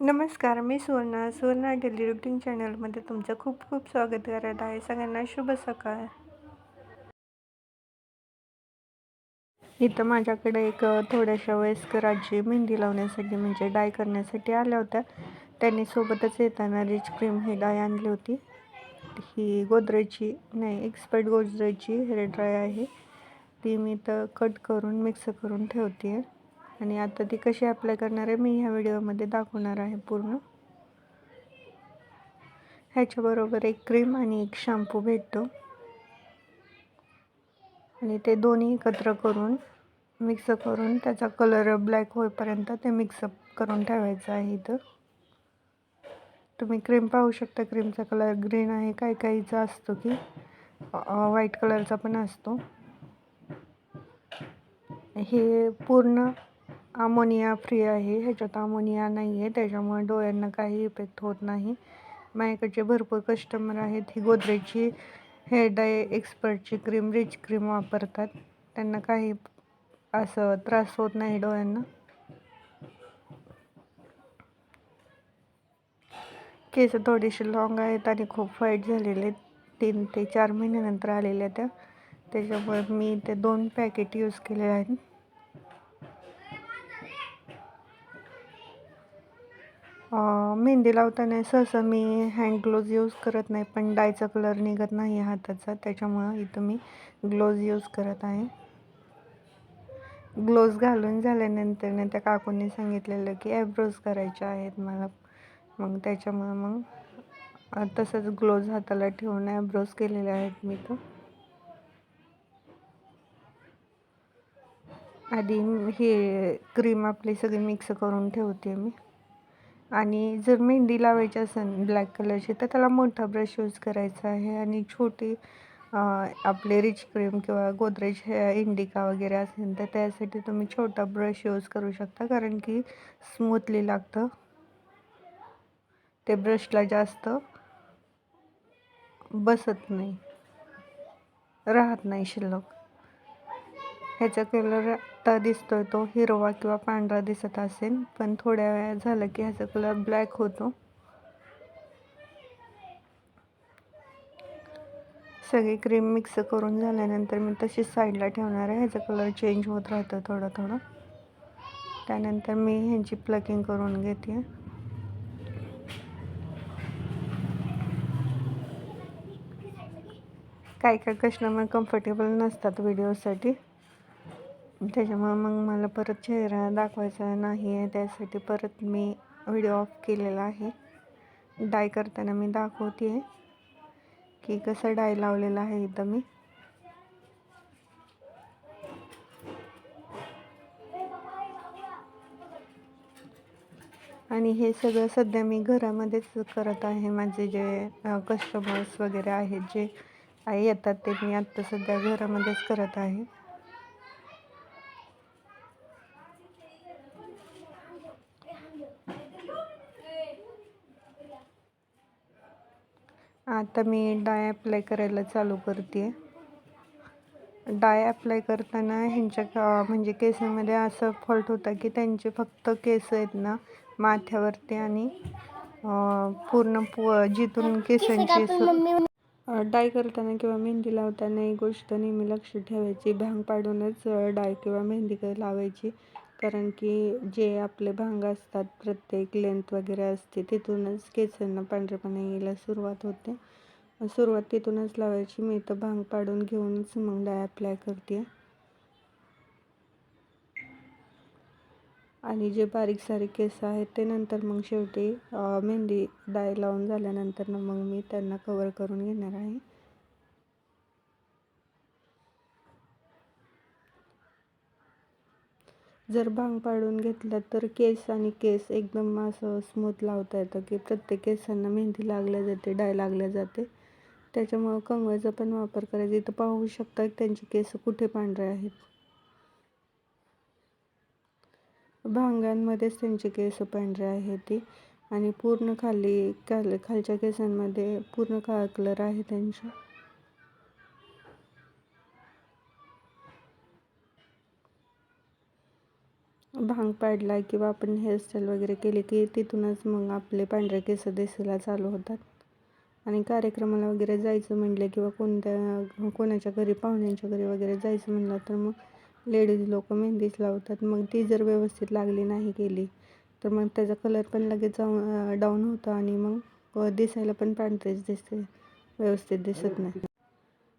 नमस्कार मी Suvarna Suvarna daily routine चॅनलमध्ये तुमचं खूप खूप स्वागत करत आहे. सगळ्यांना शुभ सकाळ. इथं माझ्याकडे एक थोड्याशा वयस्कर आजी मेहंदी लावण्यासाठी म्हणजे डाय करण्यासाठी आल्या होत्या. त्यांनी सोबतच येताना रिच क्रीम ही डाय आणली होती. ही गोदरेजची नाही एक्सपर्ट गोदरेजची हेअर ड्राय आहे. ती मी तर कट करून मिक्स करून ठेवते आहे आणि आता ती कशी अप्लाय करणार आहे मी ह्या व्हिडिओमध्ये दाखवणार आहे पूर्ण. ह्याच्याबरोबर एक क्रीम आणि एक शॅम्पू भेटतो. आणि ते दोन्ही एकत्र करून मिक्स करून त्याचा कलर ब्लॅक होईपर्यंत ते मिक्सअप करून ठेवायचं आहे इथं. तुम्ही क्रीम पाहू शकता क्रीमचा कलर ग्रीन आहे काही काहीचा असतो की व्हाईट कलरचा पण असतो. हे पूर्ण अमोनिया फ्री आहे ह्याच्यात अमोनिया नाही आहे त्याच्यामुळे डोळ्यांना काही इफेक्ट होत नाही. माझ्याकडचे भरपूर कस्टमर आहेत ही गोदरेजची हेअर डाय एक्सपर्टची क्रीम रिच क्रीम वापरतात. त्यांना काही असं त्रास होत नाही डोळ्यांना. केस थोडीशी लॉंग आहेत आणि खूप वाईट झालेले तीन ते चार महिन्यानंतर आलेल्या त्या. त्याच्यामुळे मी ते दोन पॅकेट यूज केले आहेत. मेहंदी लावताना सहसा मी हँड ग्लोव्ज यूज करत नाही पण डायचा कलर निघत नाही हाताचा त्याच्यामुळं इथं मी ग्लोव्ज यूज करत आहे. ग्लोव्ज घालून झाल्यानंतर त्या काकूंनी सांगितलेलं की ॲब्रोज करायचे आहेत मला. मग त्याच्यामुळं मग तसंच ग्लोव्ज हाताला ठेवून ॲब्रोज केलेले आहेत मी तर. आधी हे क्रीम आपली सगळी मिक्स करून ठेवते मी. आणि जर मेहंदी लावायची असेल ब्लॅक कलरची तर त्याला मोठा ब्रश यूज करायचा आहे. आणि छोटी आपले रिच क्रीम किंवा गोदरेज हे इंडिका वगैरे असेल तर त्यासाठी तुम्ही छोटा ब्रश यूज करू शकता. कारण की स्मूथली लागतं. ते ब्रशला जास्त बसत नाही. राहत नाही शिल्लक. ह्याचा कलर आता दिसतोय तो हिरवा किंवा पांढरा दिसत असेल पण थोड्या वेळा झालं की ह्याचा कलर ब्लॅक होतो. सगळी क्रीम मिक्स करून झाल्यानंतर मी तशीच साईडला ठेवणार आहे. ह्याचा कलर चेंज होत राहतं थोडं थोडं. त्यानंतर मी ह्यांची प्लकिंग करून घेते. काय काय कस्टमर कम्फर्टेबल नसतात व्हिडिओसाठी त्याच्यामुळं मग मला परत चेहरा दाखवायचा नाही आहे त्यासाठी परत मी व्हिडिओ ऑफ केलेला आहे. डाय करताना मी दाखवते आहे की कसं डाय लावलेला आहे इथं मी. आणि हे सगळं सध्या मी घरामध्येच करत आहे. माझे जे कस्टमर्स वगैरे आहेत जे येतात ते मी आत्ता सध्या घरामध्येच करत आहे. आता मी डाय अप्लाय करायला चालू करते. डाय अप्लाय करताना ह्यांच्या म्हणजे केसामध्ये असं फॉल्ट होता की त्यांचे फक्त केस आहेत ना माथ्यावरती आणि पूर्ण पु जिथून केसांची डाय करताना किंवा मेहंदी लावताना एक गोष्ट नेहमी लक्ष ठेवायची. भांग पाडूनच डाय किंवा मेहंदी लावायची. कारण की जे आपले भांग असतात प्रत्येक लेंथ वगैरे असते तिथूनच केसांना पांढरेपणा यायला सुरुवात होते. सुरुवात तिथूनच लावायची मी तर भांग पाडून घेऊनच मग डाय अप्लाय करते. आणि जे बारीक सारीक केस आहेत ते नंतर मग शेवटी मेहंदी डाय लावून झाल्यानंतर मग मी त्यांना कवर करून घेणार आहे. जर भांग पाडून घेतलं तर केस आणि केस एकदम असं स्मूथ लावता येतं की प्रत्येक केसांना मेहंदी लागल्या जाते डाय लागल्या जाते. त्याच्यामुळं कंगव्याचा पण वापर करायचा. इथं पाहू शकता त्यांचे केस कुठे पांढरे आहेत. भांगांमध्येच त्यांचे केस पांढरे आहेत. ती आणि पूर्ण खाली खाल खालच्या केसांमध्ये पूर्ण काळा कलर आहे त्यांचा. भांग पाडला किंवा आपण हेअरस्टाईल वगैरे केली की तिथूनच मग आपले पांढरे केस दिसायला चालू होतात. आणि कार्यक्रमाला वगैरे जायचं म्हटलं किंवा कोणत्या कोणाच्या घरी पाहुण्यांच्या घरी वगैरे जायचं म्हणलं तर मग लेडीज लोक मेहंदीच लावतात. मग ती जर व्यवस्थित लागली नाही केली तर मग त्याचा कलर पण लगेच जाऊन डाऊन होतो आणि मग दिसायला पण पांढरेच दिसते व्यवस्थित दिसत नाही.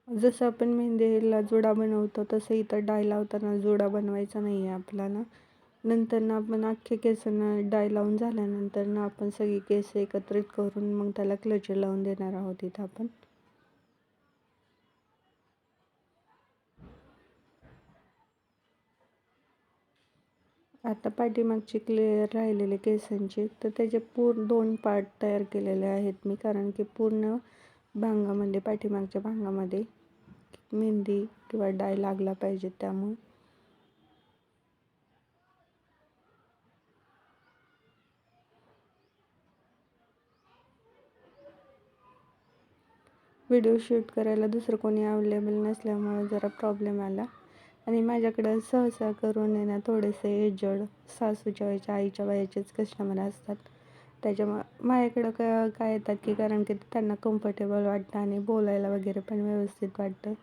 जसं आपण मेहंदीला जोडा बनवतो तसं इथं डाय लावताना जोडा बनवायचा नाही आहे आपल्याला. नंतर ना आपण अख्खे केसांना डाय लावून झाल्यानंतर ना आपण सगळी केस एकत्रित करून मग त्याला क्लचर लावून देणार आहोत इथं आपण. आता पाठीमागची क्लिअर राहिलेले केसांचे तर त्याचे पूर्ण दोन पार्ट तयार केलेले आहेत मी कारण की पूर्ण भांगामध्ये पाठीमागच्या भांगामध्ये मेहंदी किंवा डाय लागला पाहिजे त्यामुळे. व्हिडिओ शूट करायला दुसरं कोणी अवेलेबल नसल्यामुळे जरा प्रॉब्लेम आला. आणि माझ्याकडं सहसा करून आहे ना थोडेसे एजड सासूच्या वयाच्या आईच्या वयाचेच कस्टमर असतात. त्याच्यामुळं माझ्याकडं का काय येतात की कारण की त्यांना कम्फर्टेबल वाटतं आणि बोलायला वगैरे पण व्यवस्थित वाटतं.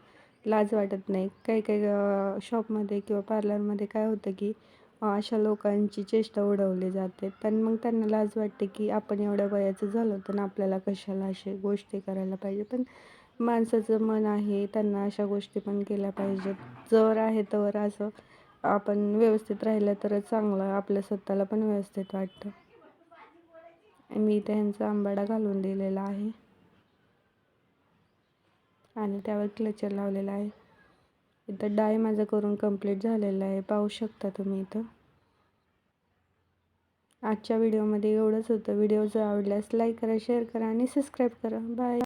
लाज वाटत नाही. काही काही शॉपमध्ये किंवा पार्लरमध्ये काय होतं की अशा लोकांची चेष्टा उडवली जाते. पण मग त्यांना लाज वाटते की आपण एवढ्या वयाचं झालं तर आपल्याला कशाला असे गोष्टी करायला पाहिजे. पण माणसाचं मन आहे त्यांना अशा गोष्टी पण केल्या पाहिजेत. जर आहे तर असं आपण व्यवस्थित राहिलं तरच चांगलं आपल्या स्वतःला पण व्यवस्थित वाटतं. मी त्यांचा आंबाडा घालून दिलेला आहे. आणि त्यावर क्लचर लावलेला आहे. इथं डाय माझं करून कंप्लीट झालेलं आहे. पाहू शकता तुम्ही इथं. आजच्या व्हिडिओमध्ये एवढंच होतं. व्हिडिओ जर आवडल्यास लाईक करा शेअर करा आणि सबस्क्राईब करा. बाय